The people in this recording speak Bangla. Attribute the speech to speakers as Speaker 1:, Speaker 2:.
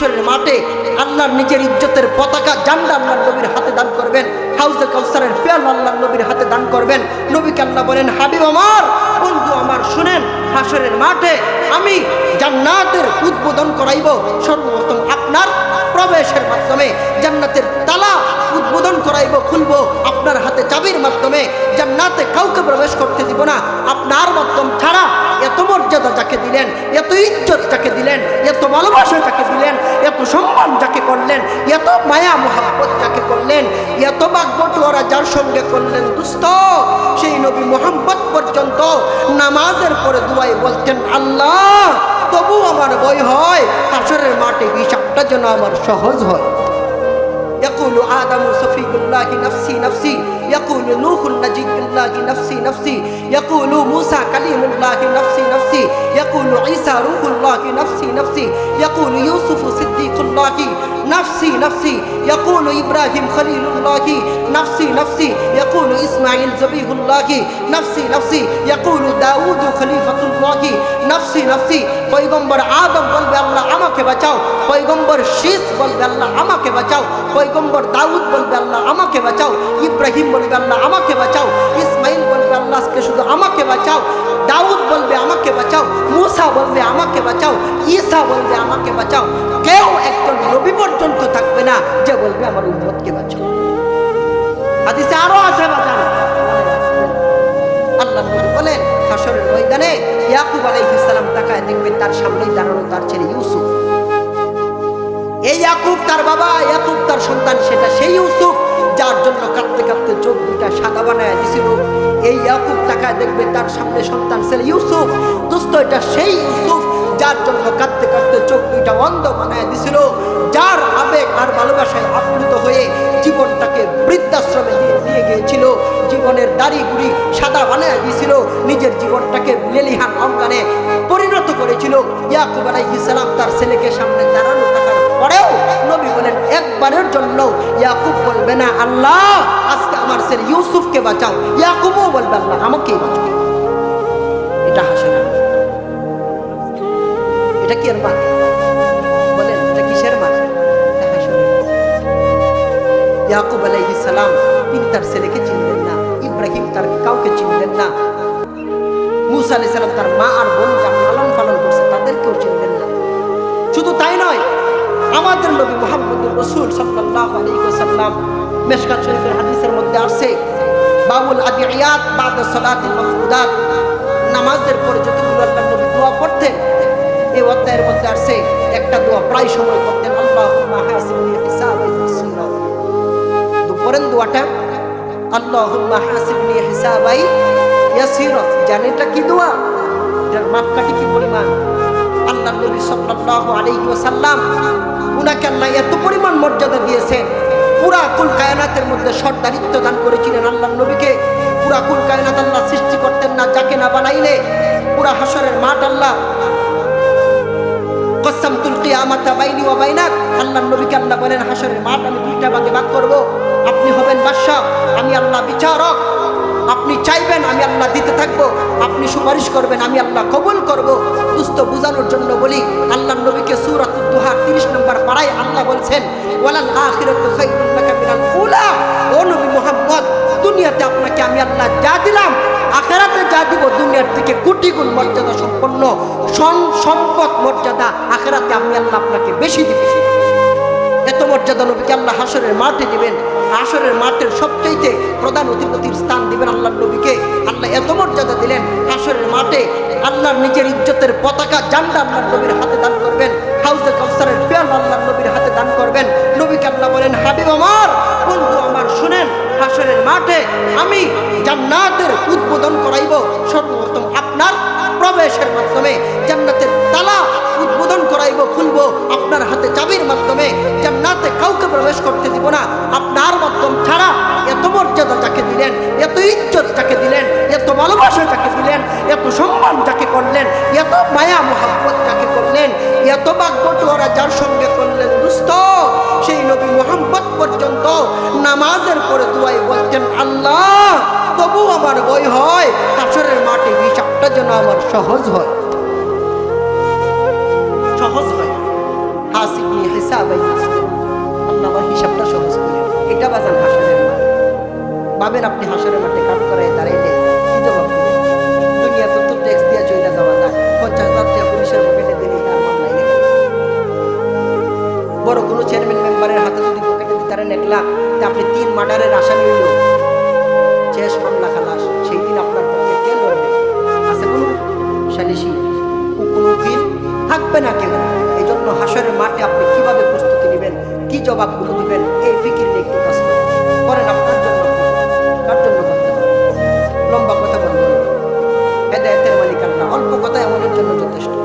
Speaker 1: হাসরের মাঠে আল্লাহর নিজের ইজ্জতের পতাকা জান্ডা আল্লাহর নবীর হাতে দান করবেন। হাউজে কাউসারের পেয়াল আল্লাহর নবীর হাতে দান করবেন। নবীকে আল্লাহ বলেন, হাবিব আমার, বন্ধু আমার, শুনেন, হাসরের মাঠে আমি জান্নাতের উদ্বোধন করাইব। সর্বপ্রথম আপনার প্রবেশের মাধ্যমে জান্নাতের তালা উদ্বোধন করাইব, খুলবো। আপনার হাতে চাবির মাধ্যমে এত মায়া মোহাম্মত যাকে করলেন এত বাগবটুয়ারা যার সঙ্গে করলেন দুস্থ সেই নবী মোহাম্মদ পর্যন্ত নামাজের পরে দুয়াই বলতেন আল্লাহ তবু আমার বই হয় হাসরের মাঠে হিসাবটা যেন আমার সহজ হয় يقول آدم صفي الله نفسي نفسي يقول نوح نجي الله نفسي نفسي يقول موسى كليم الله نفسي نفسي يقول عيسى روح الله نفسي نفسي يقول يوسف صديق الله نفسي نفسي يقول إبراهيم خليل الله نفسي نفسي يقول إسماعيل زبيه الله نفسي نفسي يقول داود خليفة الله نفسي نفسي পয়গম্বর আদম বলবে আল্লাহ আমাকে বাঁচাও পয়গম্বর শীষ বলবে আল্লাহ আমাকে বাঁচাও পয়গম্বর দাউদ বলবে আল্লাহ আমাকে বাঁচাও ইব্রাহিম বলবে আল্লাহ আমাকে বাঁচাও ইসমাইল বলবে আল্লাহ আজকে শুধু আমাকে বাঁচাও দাউদ বলবে আমাকে বাঁচাও মুসা বলবে, আমাকে বাঁচাও। ঈসা বলবে, আমাকে বাঁচাও। কেউ একজন নবী পর্যন্ত থাকবে না যে বলবে, আমার উম্মতকে বাঁচাও। হাদিসে আরও আছে বাঁচানো আল্লাহ তার সামনেই দাঁড়ানো তার ছেলে ইউসুফ। এই তার বাবা তার সন্তান, সেটা সেই ইউসুফ। যার জন্য কাঁদতে কাঁদতে চোখ দুইটা সাদা বানায় দিছিল। এই ইয়াকুব তাকায় দেখবে তার সামনে সন্তান ছেলে ইউসুফ। দোস্ত, এটা সেই ইউসুফ যার জন্য কাঁদতে কাঁদতে চোখ দুইটা অন্ধ বানায় দিছিল, যার আবেগ আর ভালোবাসায় আপ্লুত হয়ে জীবনটাকে বৃদ্ধাশ্রমে দিয়ে নিয়ে গিয়েছিল। জীবনের দাড়ি গুড়ি সাদা বানায় দিয়েছিল, নিজের জীবনটাকে লেলিহান অঙ্গানে পরিণত করেছিল। ইয়াকুব আলাইহিস সালাম তার ছেলেকে সামনে দাঁড়ানো থাকার পরেও নবী বলেন, একবারের জন্য ইয়াকুব বলবে না, আল্লাহ, আজকে আমার ছেলে ইউসুফকে বাঁচাও। ইয়াকুবও বলবে, আল্লাহ, আমাকেই বাঁচাও। এটা না এটা কি আর। ইয়াকুব আলাইহিস সালাম, তিনি তার ছেলেকে চিনলেন না, ইব্রাহিম তার কাউকে চিনলেন না। মুসা সালাম তার মা আর বোন যা লালন পালন করছে, তাদেরকেও চিনলেন না। শুধু তাই নয় আমাদের নবী মুহাম্মদুর রসুল সাল্লাল্লাহু আলাইহি ওয়াসাল্লাম মেশকাত শরীফের হাদিসের মধ্যে আসছে বাবুল আদিয়াত বাদা সালাতিল মাফরুদাত নামাজের পরে যতগুলো আল্লাহ নবী দোয়া পড়তেন এই অধ্যায়ের মধ্যে আসছে একটা দোয়া প্রায় সময় করতেন তো পড়েন দোয়াটা, আল্লাহুম্মা হাসিবনি হিসাবাই ইয়াসীরা। জানেন এটা কি দোয়া? মাপকাঠি কি পরিমাণ? আল্লাহ উনাকে আল্লাহ এত পরিমাণ মর্যাদা দিয়েছেন, পুরা কুল কায়নাতের মধ্যে সর্দারিত্ব দান করেছিলেন আল্লাহ নবীকে। পুরা কুল কায়নাত আল্লাহ সৃষ্টি করতেন না, যাকে না বানাইলে পুরা হাসরের মাঠ আল্লাহ। কসামতুল কিয়ামাতা বাইনি ওয়া বাইনাক আল্লাহ নবীকে আল্লাহ বলেন, হাসরের মাঠ আমি দুইটা ভাগে ভাগ করব। আপনি হবেন বাদশাহ, আমি আল্লাহ বিচারক। আপনি চাইবেন আমি আল্লাহ দিতে থাকব, আপনি সুপারিশ করবেন আমি আল্লাহ কবুল করব। দুস্থ বোঝানোর জন্য বলি, আল্লাহ নবীকে সুরাত দুহার তিরিশ নম্বর পাড়ায় আল্লাহ বলছেন দুনিয়াতে আপনাকে আমি আল্লাহ যা দিলাম, আখেরাতে যা দিব দুনিয়ার থেকে কোটি গুণ মর্যাদা সম্পন্ন, সন- সম্পদ মর্যাদা আখেরাতে আমি আল্লাহ আপনাকে বেশি দিবে এত মর্যাদা নবীকে আল্লাহ হাসরের মাঠে দিবেন হাসরের মাঠের সবচাইতে প্রধান অধিপতির স্থান দিবেন আল্লাহ নবীকে। আল্লাহ এত মর্যাদা দিলেন হাসরের মাঠে আল্লাহর নিজের ইজ্জতের পতাকা, জান্ডা আল্লাহ নবীর হাতে দান করবেন। হাউজে কাউসারের পেয়াল আল্লাহ নবীর হাতে দান করবেন। নবীকে আল্লাহ বলেন, হাবিব আমার, বন্ধু আমার, শুনেন হাসরের মাঠে আমি জান্নাতের উদ্বোধন করাইব। সর্বপ্রথম আপনার প্রবেশের মাধ্যমে জান্নাতের তালা উদ্বোধন করাইব, খুলবো। আপনার হাতে চাবির মাধ্যমে কাউকে প্রবেশ করতে দিব না। আপনার মাধ্যম ছাড়া এত মর্যাদা যাকে দিলেন, এত ইজ্জত যাকে দিলেন, এত ভালোবাসা যাকে দিলেন, এত সম্মান যাকে করলেন, এত মায়া মোহাম্মত যাকে করলেন, এত বাগবটুয়ারা যার সঙ্গে করলেন দুস্থ, সেই নবী মোহাম্মদ পর্যন্ত নামাজের পরে দুয়াই বলছেন আল্লাহ, তবু আমার বই হয়, হাসরের মাঠে হিসাবটা যেন আমার সহজ হয়। সহজ হয়। হাসি আমার হিসাবটা সহজ করে। এটা বাজান হাসরের মাঠ। ভাবেন আপনি হাসরের মাঠে কাম করায় দাঁড়াইলে বড় কোনো চেয়ারম্যান মেম্বারের হাতে যদি পকেটে দিতারেন এক লাখ তা আপনি তিন মার্ডারের আসামি হইল। শেষ মামলা খালাস। জবাবগুলো দিবেন। এই ফিকির নিয়ে একটু কাজ করেন। আপনার জন্য কার জন্য লম্বা কথা বলবেন। এদের মালিক আল্লাহ। অল্প কথা এমনের জন্য যথেষ্ট।